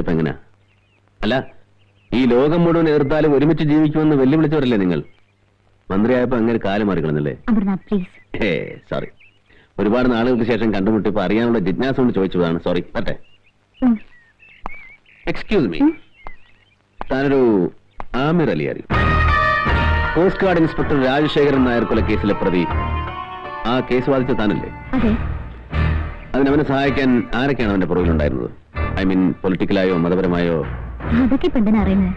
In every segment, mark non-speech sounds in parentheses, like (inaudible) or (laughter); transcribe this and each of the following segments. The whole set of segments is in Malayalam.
ഇപ്പൊ എങ്ങനെയാ അല്ല ഈ ലോകം മുഴുവൻ എതിർത്താലും ഒരുമിച്ച് ജീവിക്കുമെന്ന് വെല്ലുവിളിച്ചവരല്ലേ നിങ്ങൾ? മന്ത്രിയായപ്പോ അങ്ങനെ കാലം അമർനാഥ് പ്ലീസ് ഏ സോറി ഒരുപാട് നാളുകൾക്ക് ശേഷം കണ്ടുമുട്ടിയപ്പോ അറിയാനുള്ള ജിജ്ഞാസ കൊണ്ട് ചോദിച്ചതാണ്. സോറി പറ്റേ. എക്സ്ക്യൂസ് മീ താനൊരു ആമിർ അലി അറിയും coast guard inspector Rajasekharan Nair കൊലക്കേസിലെ പ്രതി. ആ കേസ് വാദിച്ച താനല്ലേ? അതെ. അതിനവനെ സഹായിക്കാൻ ആരൊക്കെയാണ് അവന്റെ പുറകിലുണ്ടായിരുന്നത്? I mean പൊളിറ്റിക്കലായോ മതപരമായോ? അതൊക്കെ അറിയുന്നത്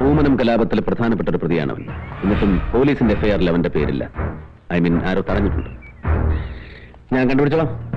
പൂമനം കലാപത്തിലെ പ്രധാനപ്പെട്ട ഒരു പ്രതിയാണ് അവൻ. എന്നിട്ടും പോലീസിന്റെ എഫ്ഐആറിൽ അവന്റെ പേരില്ല. ഐ മീൻ ആരോ തടഞ്ഞിട്ടുണ്ട്. ഞാൻ കണ്ടുപിടിച്ചോളാം.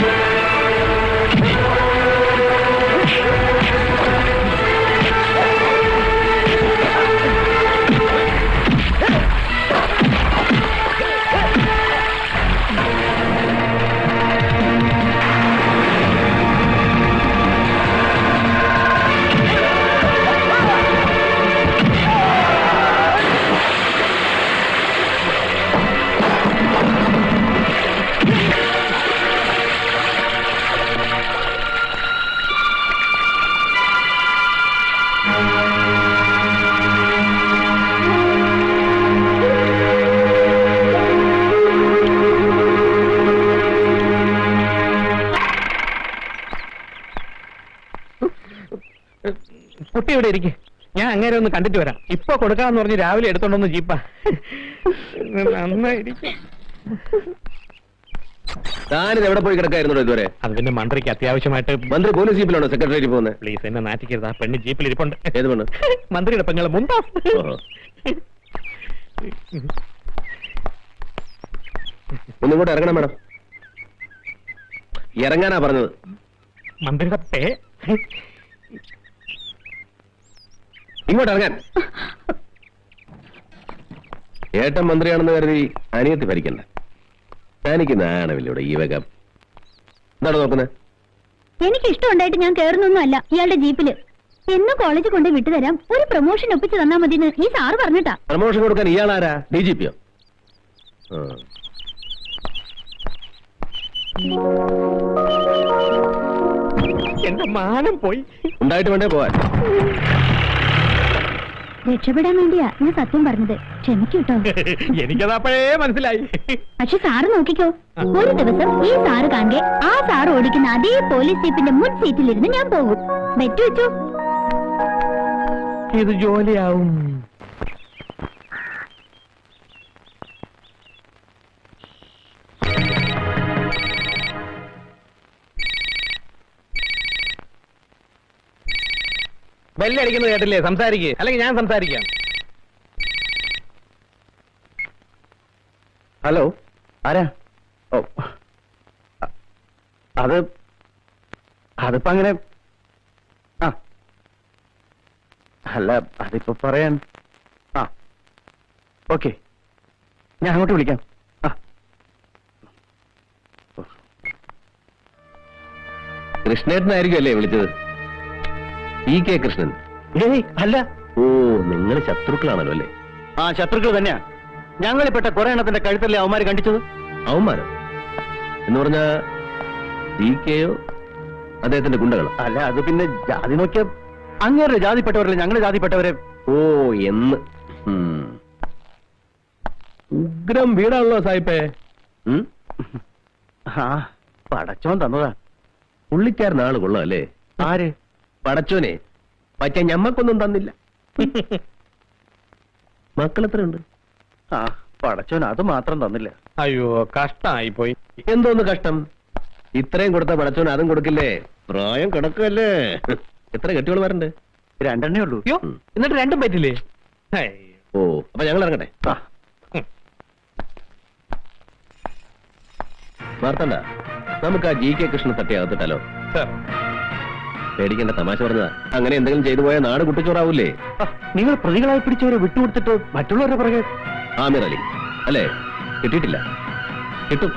No! കുട്ടി ഇവിടെ ഇരിക്കും. ഞാൻ അങ്ങനെ ഒന്ന് കണ്ടിട്ട് വരാം. ഇപ്പൊ കൊടുക്കാന്ന് പറഞ്ഞ് രാവിലെ എടുത്തോണ്ടൊന്ന് ജീപ്പാ. നന്നായിരിക്കും. താനിത് എവിടെ പോയി കിടക്കായിരുന്നു ഇതുവരെ? അത് പിന്നെ മന്ത്രിക്ക് അത്യാവശ്യമായിട്ട് മന്ത്രി പോലീസ് ജീപ്പിലാണോ സെക്രട്ടറി പോകുന്നത് പ്ലീസ് എന്നെ നാറ്റിക്കരുത്. ആ പെണ്ണ് ജീപ്പിൽ ഇരിപ്പുണ്ട്. ഏത് പെണ്ണ്? മന്ത്രിയുടെ പെങ്ങളെ മുന്താ ഒന്നും കൂടെ ഇറങ്ങണം മേഡം. ഇറങ്ങാനാ പറഞ്ഞത്. മന്ത്രിയുടെ പേ. ഇങ്ങോട്ട് ഇറങ്ങാൻ. ഏട്ടൻ മന്ത്രിയാണെന്ന് കരുതി അനിയത്തി ഭരിക്കണ്ട. തനിക്ക് നാണമില്ലൂടെ ഈ വകം. എന്താണ് നോക്കുന്നത് എനിക്ക് ഇഷ്ടമുണ്ടായിട്ട് ഞാൻ കയറുന്നൊന്നും അല്ല ഇയാളുടെ ജീപ്പിൽ. എന്നും കോളേജ് കൊണ്ട് വിട്ടുതരാം. ഒരു പ്രൊമോഷൻ ഒപ്പിച്ച് തന്നാ മതി ഈ സാറ് പറഞ്ഞിട്ടാ. പ്രൊമോഷൻ കൊടുക്കാൻ ഇയാളാരാ? D G പിയോ? എന്റെ മാനം പോയി. ഉണ്ടായിട്ട് വേണ്ടേ പോവാൻ? രക്ഷപ്പെടാൻ വേണ്ടിയാ ഞാൻ സത്യം പറഞ്ഞത്. ക്ഷമിക്കൂട്ടോ. (laughs) എനിക്കത് അപ്പോഴേ മനസ്സിലായി. പക്ഷെ സാറ് നോക്കിക്കോ ഒരു ദിവസം ഈ സാറ് കാണെ ആ സാറ് ഓടിക്കുന്ന അതേ പോലീസ് ജീപ്പിന്റെ മുൻ സീറ്റിലിരുന്ന് ഞാൻ പോകും. ബെറ്റ് വെച്ചു. ഇത് ജോലിയാവും. ബെല്ലടിക്കുന്നത് കേട്ടില്ലേ? സംസാരിക്ക്. അല്ലെങ്കിൽ ഞാൻ സംസാരിക്കാം. ഹലോ? ആരാ? ഓ. അത് അതിപ്പോ അങ്ങനെ ആ. അല്ല അതിപ്പോ പറയാൻ ആ. ഓക്കെ. ഞാൻ അങ്ങോട്ട് വിളിക്കാം. ആ. കൃഷ്ണേട്ടനായിരിക്കും അല്ലേ വിളിച്ചത്? E K Krishnan. ഏയ് അല്ല. ഓ നിങ്ങൾ ശത്രുക്കളാണല്ലോ അല്ലേ? ആ ശത്രുക്കൾ തന്നെയാ. ഞങ്ങളിൽപ്പെട്ട കുറെ എണ്ണത്തിന്റെ കഴുത്തല്ലേ അവന്മാര് കണ്ടിച്ചത്? അവന്മാരോ? എന്ന് പറഞ്ഞ പി കെയോ അദ്ദേഹത്തിന്റെ ഗുണ്ടകളോ? അല്ല അത് പിന്നെ ജാതി നോക്കിയ അങ്ങേരുടെ ജാതിപ്പെട്ടവരല്ലേ ഞങ്ങളുടെ ജാതിപ്പെട്ടവരെ? ഓ എന്ന്. ഉം. ഉഗ്രം വീടാണല്ലോ സായിപ്പേ. ഉം? ആ പടച്ചോൻ തന്നതാ. പുള്ളിക്കാരൻ ആൾ കൊള്ളാം അല്ലേ? ആര്? പടച്ചോനെ പറ്റ ഞമ്മക്കൊന്നും തന്നില്ല. (laughs) മക്കൾ ഉണ്ട്. ആ പടച്ചോൻ അത് മാത്രം തന്നില്ല. അയ്യോ കഷ്ടായി പോയി എന്തോന്ന് കഷ്ടം? ഇത്രയും കൊടുത്ത പടച്ചോൻ അതും കൊടുക്കില്ലേ? പ്രായം കിടക്കല്ലേ? (laughs) എത്ര കെട്ടികൾ വരണ്ട്? രണ്ടെണ്ണേ ഉള്ളൂ. അയ്യോ എന്നിട്ട് രണ്ടും പറ്റില്ലേ. ഓ അപ്പൊ ഞങ്ങൾ ഇറങ്ങട്ടെ. വാർത്തണ്ട മാർത്തണ്ട നമുക്ക് ആ ജി കെ കൃഷ്ണൻ തട്ടി അകത്തിട്ടാലോ സർ. പേടിക്കേണ്ട തമാശ പറഞ്ഞതാ. അങ്ങനെ എന്തെങ്കിലും ചെയ്തു പോയാൽ നാട് കുട്ടിച്ചോറാവൂലേ? നിങ്ങൾ പ്രതികളായി പിടിച്ചവരെ വിട്ടുകൊടുത്തിട്ട് മറ്റുള്ളവരുടെ പുറകെ ആമിർ അലി. അല്ലേ? കിട്ടിയിട്ടില്ല. കിട്ടും.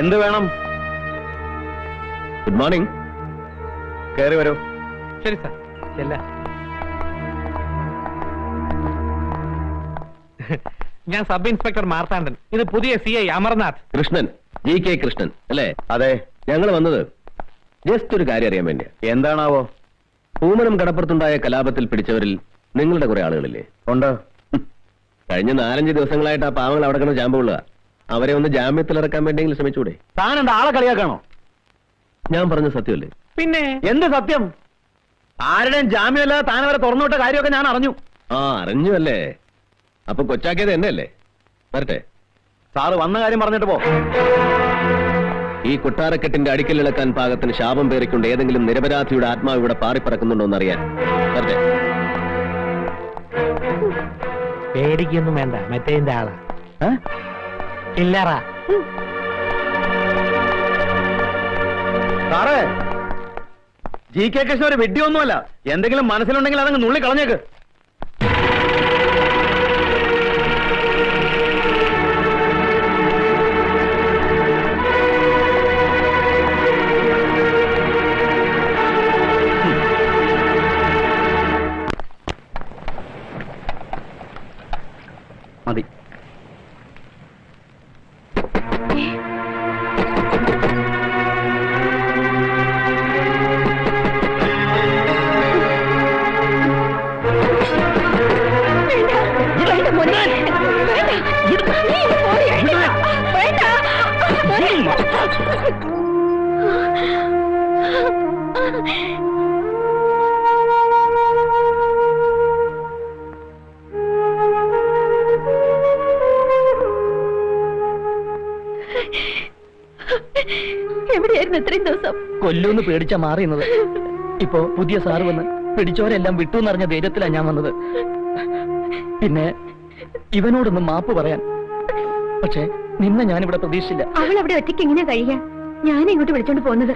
എന്ത് വേണം? ഗുഡ് മോർണിംഗ് കയറി വരൂ. ശരി സാർ. ചെല്ല. ഞാൻ സബ് ഇൻസ്പെക്ടർ മാർത്താണ്ഡൻ. ഇത് പുതിയ C I Amarnath. Krishnan. G K Krishnan. അല്ലേ? അതെ ഞങ്ങൾ വന്നത് ജസ്റ്റ് ഒരു കാര്യം അറിയാൻ വേണ്ടിയാ. എന്താണാവോ? പൂമനം കടപ്പുറത്തുണ്ടായ കലാപത്തിൽ പിടിച്ചവരിൽ നിങ്ങളുടെ കുറെ ആളുകളില്ലേ? ഉണ്ട്. കഴിഞ്ഞ നാലഞ്ച് ദിവസങ്ങളായിട്ട് ആ പാവങ്ങൾ അവിടെ കിടന്ന് ജാമ്പ് കൊള്ളുക അവരെ ഒന്ന് ജാമ്യത്തിൽ ഇറക്കാൻ വേണ്ടിയെങ്കിലും ശ്രമിച്ചൂടെ? താൻ എന്താ ആളെ കളിയാക്കാണോ? ഞാൻ പറഞ്ഞ സത്യമല്ലേ? പിന്നെ? എന്ത് സത്യം? ആരുടെയും ജാമ്യമല്ലാതെ താൻ അവരെ തുറന്നുവിട്ട കാര്യമൊക്കെ ഞാൻ അറിഞ്ഞു. ആ അറിഞ്ഞു അല്ലേ? അപ്പൊ കൊച്ചാക്കിയത് എന്നെ അല്ലേ വരട്ടെ. സാറ് വന്ന കാര്യം പറഞ്ഞിട്ട് പോ. ഈ കൊട്ടാരക്കെട്ടിന്റെ അടിക്കലിളക്കാൻ പാകത്തിന് ശാപം പേറിക്കൊണ്ട് ഏതെങ്കിലും നിരപരാധിയുടെ ആത്മാവ് ഇവിടെ പാറിപ്പറക്കുന്നുണ്ടോ എന്നറിയാൻ. വരട്ടെ. പേടിക്കൊന്നും വേണ്ട. മറ്റേ ആളാ? ഇല്ലറാ. സാറേ ജി കെ കൃഷ്ണ ഒരു വെഡ്ഡിയൊന്നുമല്ല എന്തെങ്കിലും മനസ്സിലുണ്ടെങ്കിൽ അതങ്ങ് നുള്ളി കളഞ്ഞേക്ക് കൊല്ലൂന്ന് പേടിച്ച മാറിയുന്നത് ഇപ്പോ പുതിയ സാറ് വന്ന് പിടിച്ചവരെല്ലാം വിട്ടു എന്നറിഞ്ഞ ധൈര്യത്തിലാ ഞാൻ വന്നത്. പിന്നെ ഇവനോടൊന്ന് മാപ്പ് പറയാൻ. പക്ഷെ നിന്നെ ഞാനിവിടെ പ്രതീക്ഷിച്ചില്ല. അവൾ അവിടെ ഒറ്റയ്ക്ക് എങ്ങനെയാ കഴിയാ ഞാൻ ഇങ്ങോട്ട് വിളിച്ചോണ്ട് പോകുന്നത്.